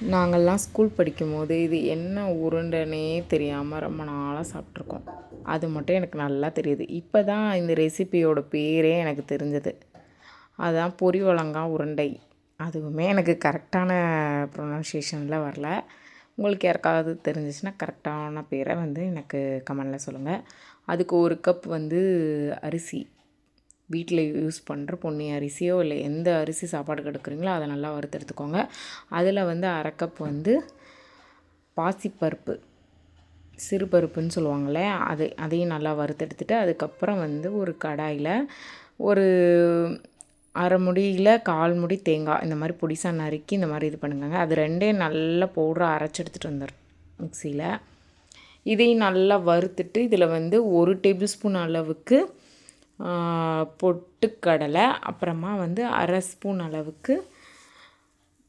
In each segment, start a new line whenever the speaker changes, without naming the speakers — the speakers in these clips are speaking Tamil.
நாங்கள்லாம் ஸ்கூல் படிக்கும்போது இது என்ன உருண்டைனே தெரியாமல் ரொம்ப நாளாக சாப்பிட்ருக்கோம் அது மட்டும் எனக்கு நல்லா தெரியுது. இப்போ தான் இந்த ரெசிபியோட பேரே எனக்கு தெரிஞ்சது. அதுதான் பொரிவழங்கா உருண்டை. அதுவுமே எனக்கு கரெக்டான ப்ரொனன்சியேஷனில் வரல. உங்களுக்கு யாருக்காவது தெரிஞ்சிச்சுன்னா கரெக்டான பேரை வந்து எனக்கு கமெண்டில் சொல்லுங்கள் அதுக்கு ஒரு கப் வந்து அரிசி. வீட்டில் யூஸ் பண்ணுற பொன்னி அரிசியோ இல்லை எந்த அரிசி சாப்பாடு எடுக்கிறீங்களோ அதை நல்லா வறுத்து எடுத்துக்கோங்க அதில் வந்து அரை கப் வந்து பாசிப்பருப்பு சிறுபருப்புன்னு சொல்லுவாங்களே அது அதையும் நல்லா வறுத்தெடுத்துட்டு அதுக்கப்புறம் வந்து ஒரு கடாயில் ஒரு அரை முடியில் கால் முடி தேங்காய் இந்த மாதிரி பொடிசாக நறுக்கி இந்த மாதிரி இது பண்ணுங்க அது ரெண்டையும் நல்லா பவுடராக அரைச்சி எடுத்துகிட்டு வந்துடு மிக்சியில். இதையும் நல்லா வறுத்துட்டு இதில் வந்து ஒரு டேபிள் ஸ்பூன் அளவுக்கு பொட்டுக்கடலை அப்புறமா வந்து அரை ஸ்பூன் அளவுக்கு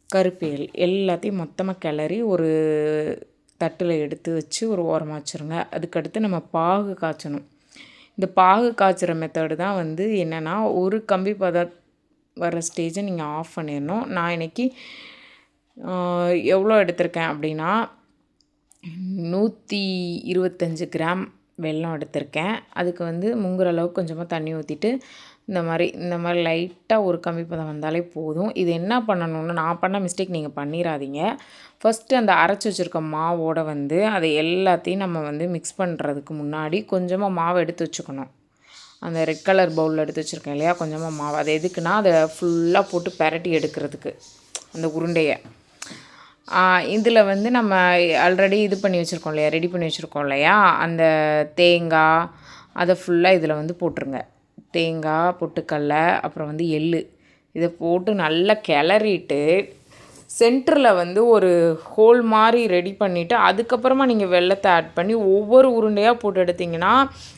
கருப்பேல் எல்லாத்தையும் மொத்தமாக கிளறி ஒரு தட்டில் எடுத்து வச்சு ஒரு ஓரமாக வச்சுருங்க. அதுக்கடுத்து நம்ம பாகு காய்ச்சணும். இந்த பாகு காய்ச்சுற மெத்தடு தான் வந்து என்னென்னா ஒரு கம்பி பத வர ஸ்டேஜை நீங்கள் ஆஃப் பண்ணிடணும். நான் இன்றைக்கி எவ்வளோ எடுத்திருக்கேன் அப்படின்னா நூற்றி இருபத்தஞ்சு கிராம் வெல்லம் எடுத்திருக்கேன். அதுக்கு வந்து முங்குற அளவுக்கு கொஞ்சமாக தண்ணி ஊற்றிட்டு இந்த மாதிரி இந்த மாதிரி லைட்டாக ஒரு கம்மி பதம் வந்தாலே போதும். இது என்ன பண்ணணும்னு நான் பண்ண மிஸ்டேக் நீங்கள் பண்ணிடாதீங்க ஃபஸ்ட்டு அந்த அரைச்சி வச்சுருக்க மாவோட வந்து அதை எல்லாத்தையும் நம்ம வந்து மிக்ஸ் பண்ணுறதுக்கு முன்னாடி கொஞ்சமாக மாவை எடுத்து வச்சுக்கணும். அந்த ரெட் கலர் பவுலில் எடுத்து வச்சுருக்கேன் இல்லையா கொஞ்சமாக மாவு. அது எதுக்குன்னா அதை ஃபுல்லாக போட்டு பரட்டி எடுக்கிறதுக்கு அந்த உருண்டையை. இதில் வந்து நம்ம ஆல்ரெடி இது பண்ணி வச்சுருக்கோம் இல்லையா? ரெடி பண்ணி வச்சுருக்கோம் இல்லையா? அந்த தேங்காய் அதை ஃபுல்லாக இதில் வந்து போட்டுருங்க. தேங்காய் பொட்டுக்கடல அப்புறம் வந்து எள் இதை போட்டு நல்லா கிளறிட்டு சென்டரில் வந்து ஒரு ஹோல் மாதிரி ரெடி பண்ணிவிட்டு அதுக்கப்புறமா நீங்கள் வெள்ளத்தை ஆட் பண்ணி ஒவ்வொரு உருண்டையாக போட்டு எடுத்திங்கன்னா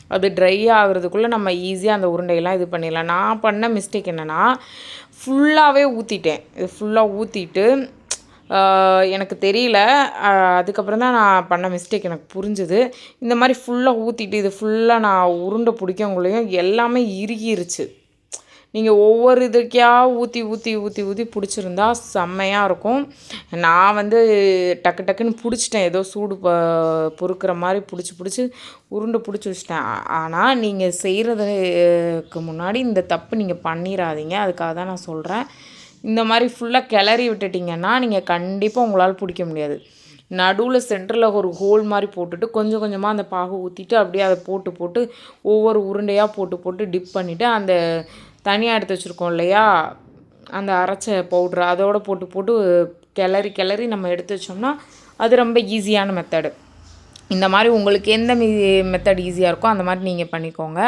அது ட்ரை ஆகிறதுக்குள்ளே நம்ம ஈஸியாக அந்த உருண்டையெல்லாம் இது பண்ணிடலாம். நான் பண்ண மிஸ்டேக் என்னென்னா ஃபுல்லாகவே ஊற்றிட்டேன் இது ஃபுல்லாக ஊற்றிட்டு எனக்கு தெரியல. அதுக்கப்புறம் தான் நான் பண்ண மிஸ்டேக் எனக்கு புரிஞ்சுது. இந்த மாதிரி ஃபுல்லாக ஊற்றிட்டு இது ஃபுல்லாக நான் உருண்டை பிடிக்கவங்களையும் எல்லாமே இறுகிருச்சு. நீங்கள் ஒவ்வொரு இதுக்கையா ஊற்றி ஊற்றி ஊற்றி ஊற்றி பிடிச்சிருந்தா செம்மையாக இருக்கும். நான் வந்து டக்கு டக்குன்னு பிடிச்சிட்டேன். ஏதோ சூடு ப பொறுக்கிற மாதிரி பிடிச்சி பிடிச்சி உருண்டை பிடிச்சி வச்சிட்டேன். ஆனால் நீங்கள் செய்கிறதுக்கு முன்னாடி இந்த தப்பு நீங்கள் பண்ணிடாதீங்க அதுக்காக தான் நான் சொல்கிறேன் இந்த மாதிரி ஃபுல்லாக கிளறி விட்டுட்டிங்கன்னா நீங்கள் கண்டிப்பாக உங்களால் பிடிக்க முடியாது. நடுவில் சென்டரில் ஒரு ஹோல் மாதிரி போட்டுட்டு கொஞ்சம் கொஞ்சமாக அந்த பாகு ஊற்றிட்டு அப்படியே அதை போட்டு போட்டு ஒவ்வொரு உருண்டையாக போட்டு போட்டு டிப் பண்ணிவிட்டு அந்த தனியாக எடுத்து வச்சுருக்கோம் இல்லையா? அந்த அரைச்ச பவுட்ரு அதோடு போட்டு போட்டு கிளறி கிளறி நம்ம எடுத்து வச்சோம்னா அது ரொம்ப ஈஸியான மெத்தடு இந்த மாதிரி உங்களுக்கு எந்த மீ மெத்தட் ஈஸியாக இருக்கோ அந்த மாதிரி நீங்கள் பண்ணிக்கோங்க.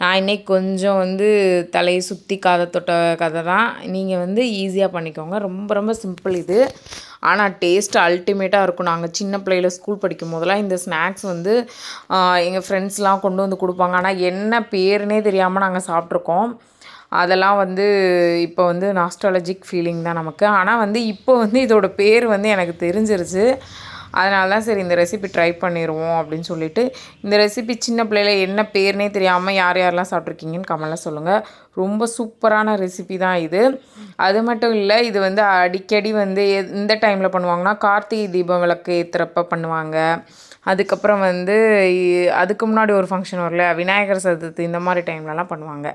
நான் இன்றைக்கி கொஞ்சம் வந்து தலையை சுற்றி கதை தொட்ட கதை தான். நீங்கள் வந்து ஈஸியாக பண்ணிக்கோங்க. ரொம்ப ரொம்ப சிம்பிள் இது. ஆனால் டேஸ்ட் அல்டிமேட்டாக இருக்கும். நாங்கள் சின்ன பிள்ளையில் ஸ்கூல் படிக்கும் போதெல்லாம் இந்த ஸ்நாக்ஸ் வந்து எங்கள் ஃப்ரெண்ட்ஸ்லாம் கொண்டு வந்து கொடுப்பாங்க. ஆனால் என்ன பேருனே தெரியாமல் நாங்கள் சாப்பிட்ருக்கோம். அதெல்லாம் வந்து இப்போ வந்து நாஸ்ட்ராலஜிக் ஃபீலிங் தான் நமக்கு. ஆனால் வந்து இப்போ வந்து இதோட பேர் வந்து எனக்கு தெரிஞ்சிருச்சு. அதனால தான் சரி இந்த ரெசிபி ட்ரை பண்ணிடுவோம் அப்படின்னு சொல்லிட்டு இந்த ரெசிபி சின்ன பிள்ளையில என்ன பேர்னே தெரியாமல் யார் யாரெல்லாம் சாப்பிட்ருக்கீங்கன்னு கமெண்டில் சொல்லுங்கள் ரொம்ப சூப்பரான ரெசிபி தான் இது. அது மட்டும் இல்லை இது வந்து அடிக்கடி வந்து இந்த டைமில் பண்ணுவாங்கன்னா கார்த்திகை தீபம் விளக்கு ஏற்றுறப்ப பண்ணுவாங்க. அதுக்கப்புறம் வந்து அதுக்கு முன்னாடி ஒரு ஃபங்க்ஷன் வரல விநாயகர் சதுர்த்தி இந்த மாதிரி டைம்லலாம் பண்ணுவாங்க.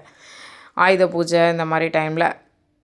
ஆயுத பூஜை இந்த மாதிரி டைமில்